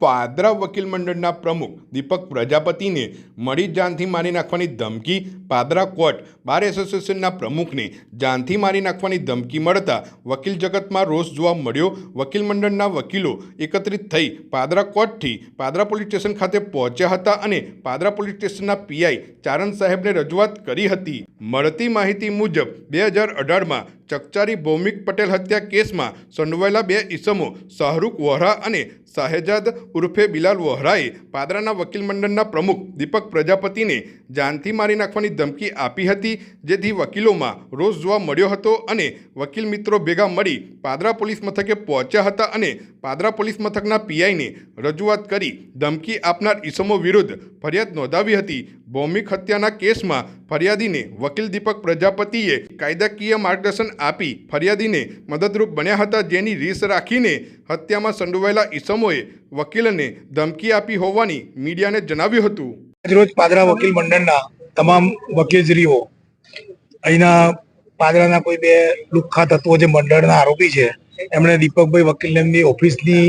પાદરા વકીલ મંડળના પ્રમુખ દીપક પ્રજાપતિને મળી જાનથી મારી નાખવાની ધમકી પાદરા કોર્ટ બાર એસોસિએશનના પ્રમુખને જાનથી મારી નાખવાની ધમકી મળતા વકીલ જગતમાં રોષ જોવા મળ્યો. વકીલ મંડળના વકીલો એકત્રિત થઈ પાદરા કોર્ટથી પાદરા પોલીસ સ્ટેશન ખાતે પહોંચ્યા હતા અને પાદરા પોલીસ સ્ટેશનના પીઆઈ ચારણ સાહેબને રજૂઆત કરી હતી. મળતી માહિતી મુજબ બે હજાર અઢારમાં ચકચારી ભૌમિક પટેલ હત્યા કેસમાં સંડોવાયેલા બે ઈસમો શાહરૂખ વોહરા અને શાહેજાદ ઉર્ફે બિલાલ વોહરાએ પાદરાના વકીલ મંડળના પ્રમુખ દીપક પ્રજાપતિને જાનથી મારી નાખવાની ધમકી આપી હતી, જેથી વકીલોમાં રોષ જોવા મળ્યો હતો અને વકીલ મિત્રો ભેગા મળી પાદરા પોલીસ મથકે પહોંચ્યા હતા અને પાદરા પોલીસ મથકના પીઆઈને રજૂઆત કરી ધમકી આપનાર ઈસમો વિરુદ્ધ ફરિયાદ નોંધાવી હતી. ભૌમિક હત્યાના કેસમાં ફરિયાદીને વકીલ દીપક પ્રજાપતિએ કાયદાકીય માર્ગદર્શન આપી ફરિયાદીને મદદરૂપ બન્યા હતા જેની રીસ રાખીને હત્યામાં સંડોવાયેલા ઈસમોએ વકીલને ધમકી આપી હોવાની મીડિયાને જણાવ્યું હતું. આજરોજ પાદરા વકીલ મંડળના તમામ વકીલશ્રીઓ અહીંના પાદરાના કોઈ બે લુખ્ખા તત્વો જે મંડળના આરોપી છે એમણે દીપકભાઈ વકીલને એમની ઓફિસની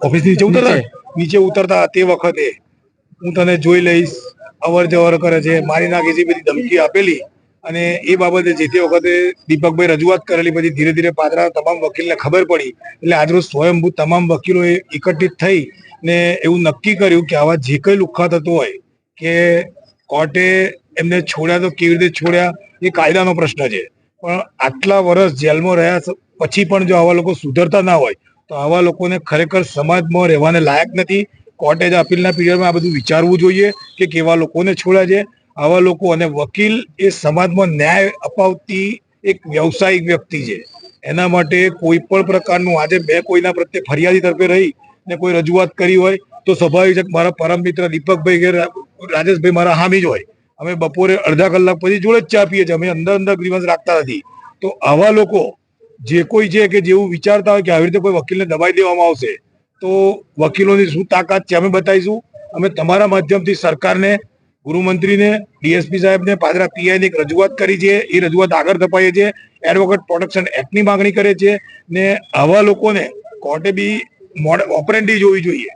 ઓફિસની નીચે ઉતરતા? નીચે. ઉતરતા તે વખતે હું તને જોઈ લઈશ અવર જવર કરે છે મારી નાખી છે બધી ધમકી આપેલી. અને એ બાબતે જે તે વખતે દીપકભાઈ રજૂઆત કરેલી, પછી ધીરે ધીરે પાદરા તમામ વકીલને ખબર પડી. એટલે આજરોજ સ્વયંભૂ તમામ વકીલોએ એકત્રિત થઈ ને એવું નક્કી કર્યું કે આવા જે કઈ લુખ્ખા થતું હોય કે કોર્ટે એમને છોડ્યા તો કેવી રીતે છોડ્યા, એ કાયદાનો પ્રશ્ન છે. પણ આટલા વર્ષ જેલમાં રહ્યા પછી પણ જો આવા લોકો સુધરતા ના હોય, તો આવા લોકોને ખરેખર સમાજમાં રહેવાને લાયક નથી. કોર્ટે જ અપીલના પીરિયડમાં આ બધું વિચારવું જોઈએ કે કેવા લોકોને છોડ્યા છે આવા લોકો અને વકીલ એ સમાજમાં ન્યાય અપાવતી એક વ્યવસાયિક વ્યક્તિ છે. એના માટે કોઈ પણ પ્રકારનું આજે મેં કોઈના પ્રત્યે ફરિયાદી તરફે રહી ને કોઈ રજૂઆત કરી હોય તો સ્વાભાવિક છે મારા પરમ મિત્ર દીપકભાઈ કે રાજેશભાઈ મારા હામી જ હોય. અમે બપોરે અડધા કલાક પછી જોડે જ ચા પીએ છીએ. અમે અંદર અંદર ગ્રીવન્સ રાખતા નથી. તો આવા લોકો જે કોઈ છે કે જેવું વિચારતા હોય કે આવી રીતે કોઈ વકીલને દબાઈ દેવામાં આવશે, તો વકીલોની શું તાકાત છે અમે બતાવીશું. અમે તમારા માધ્યમથી સરકારને ગૃહમંત્રીને, ડીએસપી સાહેબને પાદરા પીઆઈની એક રજૂઆત કરી છે. એ રજૂઆત આગળ ધપાઈએ છે એડવોકેટ પ્રોટેક્શન એક્ટની માંગણી કરે છે ને આવા લોકોને કોર્ટે બી ઓપરેન્ડી જોવી જોઈએ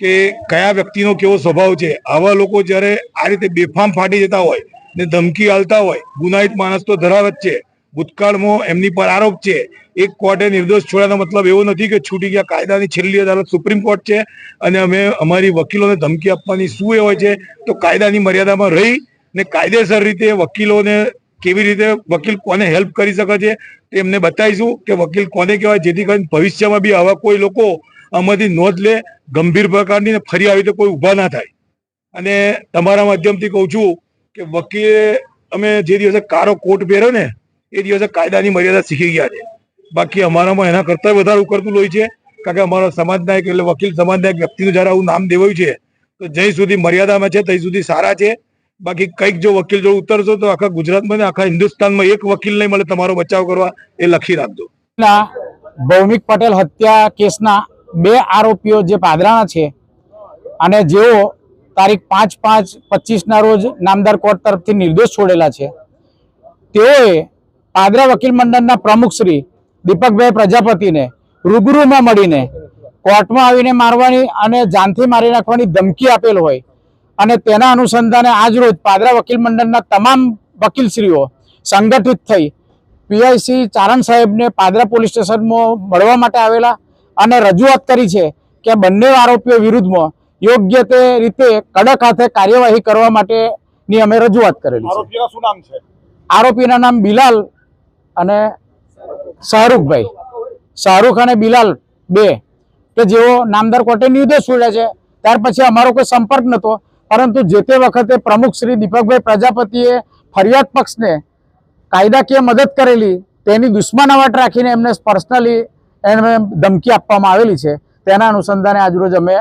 કે કયા વ્યક્તિનો કેવો સ્વભાવ છે. આવા લોકો જ્યારે આ રીતે બેફામ ફાટી જતા હોય ને ધમકી આલતા હોય, ગુનાહિત માણસ તો ધરાવે જ છે. ભૂતકાળમાં એમની પર આરોપ છે. એક કોર્ટે નિર્દોષ છોડ્યાનો મતલબ એવો નથી કે છૂટી ગયા કાયદાની છેલ્લી અદાલત સુપ્રીમ કોર્ટ છે અને અમે અમારી વકીલોને ધમકી આપવાની શું એ હોય છે તો કાયદાની મર્યાદામાં રહી ને કાયદેસર રીતે વકીલોને કેવી રીતે વકીલ કોને હેલ્પ કરી શકે છે તે એમને બતાવીશું કે વકીલ કોને કહેવાય જેથી કરીને ભવિષ્યમાં બી આવા કોઈ લોકો આમાંથી નોંધ લે, ગંભીર પ્રકારની ફરી આવી રીતે કોઈ ઊભા ના થાય. અને તમારા માધ્યમથી કહું છું કે વકીલે અમે જે દિવસે કારો કોટ પહેર્યો ને એ દિવસે કાયદાની મર્યાદા શીખી ગયા છે. બાકી અમારામાં એના કરતા વધારે ઉકળતું હોય છે. કારણ કે અમારા સમાજના એક એટલે વકીલ સમાજના એક વ્યક્તિનું જયારે આવું નામ દેવાયું છે, તો જ્યાં સુધી મર્યાદામાં છે, ત્યાં સુધી સારા છે. બાકી કંઈક જો વકીલ જો ઉતરશો, તો આખા ગુજરાતમાં ને આખા હિન્દુસ્તાનમાં એક વકીલ નહીં મળે, તમારો બચાવ કરવા એ લખી રાખજો. ભૌમિક પટેલ હત્યા કેસના બે આરોપીઓ જે પાદરાના છે, અને જેઓ તારીખ પાંચ પાંચ પચીસના રોજ નામદાર કોર્ટ તરફથી નિર્દોષ છોડેલા છે, તેઓએ પાદરા વકીલ મંડળના પ્રમુખ શ્રી દીપકભાઈ પ્રજાપતિને રૂબરૂમાં મળીને કોર્ટમાં આવીને મારવાની અને જાનથી મારી નાખવાની ધમકી આપેલ હોય અને તેના અનુસંધાને આજરોજ પાદરા વકીલ મંડળના તમામ વકીલશ્રીઓ સંગઠિત થઈ પીઆઈસી ચારણ સાહેબને પાદરા પોલીસ સ્ટેશનમાં મળવા માટે આવેલા અને રજૂઆત કરી છે કે બંને આરોપીઓ વિરુદ્ધમાં યોગ્ય તે રીતે કડક હાથે કાર્યવાહી કરવા માટેની અમે રજૂઆત કરેલી છે. શું નામ છે? આરોપીના નામ બિલાલ અને શાહરૂખભાઈ. શાહરૂખ અને બિલાલ બે, કે જેઓ નામદાર કોર્ટે નિર્દોષ છોડ્યા છે. ત્યાર પછી અમારો કોઈ સંપર્ક નહોતો, પરંતુ જે તે વખતે પ્રમુખ શ્રી દીપકભાઈ પ્રજાપતિએ ફરિયાદ પક્ષને કાયદાકીય મદદ કરેલી, તેની દુશ્મનાવટ રાખીને એમને પર્સનલી એમને ધમકી આપવામાં આવેલી છે. તેના અનુસંધાને આજરોજ અમે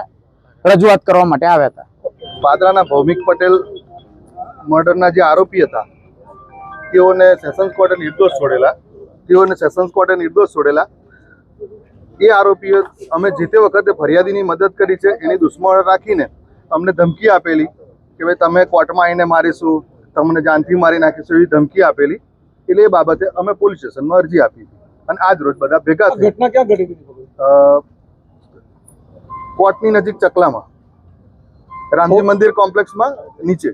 રજૂઆત કરવા માટે આવ્યા હતા. પાદરાના ભૌમિક પટેલ મર્ડરના જે આરોપી હતા તેઓને સેશન્સ કોર્ટે નિર્દોષ છોડેલા. તેઓને સેશન્સ કોર્ટે નિર્દોષ છોડેલા. એ આરોપીઓ અમે જે તે વખતે ફરિયાદીની મદદ કરી છે. એની દુશ્મણ રાખીને અમને ધમકી આપેલી કે ભાઈ તમે કોર્ટમાં આવીને મારીશું તમને જાનથી મારી નાખીશું એવી ધમકી આપેલી. એટલે એ બાબતે અમે પોલીસ સ્ટેશનમાં અરજી આપી અને આજ રોજ બધા ભેગા ઘટના ક્યાં ઘટી કોર્ટની નજીક ચકલામાં. રામજી મંદિર કોમ્પ્લેક્સમાં નીચે.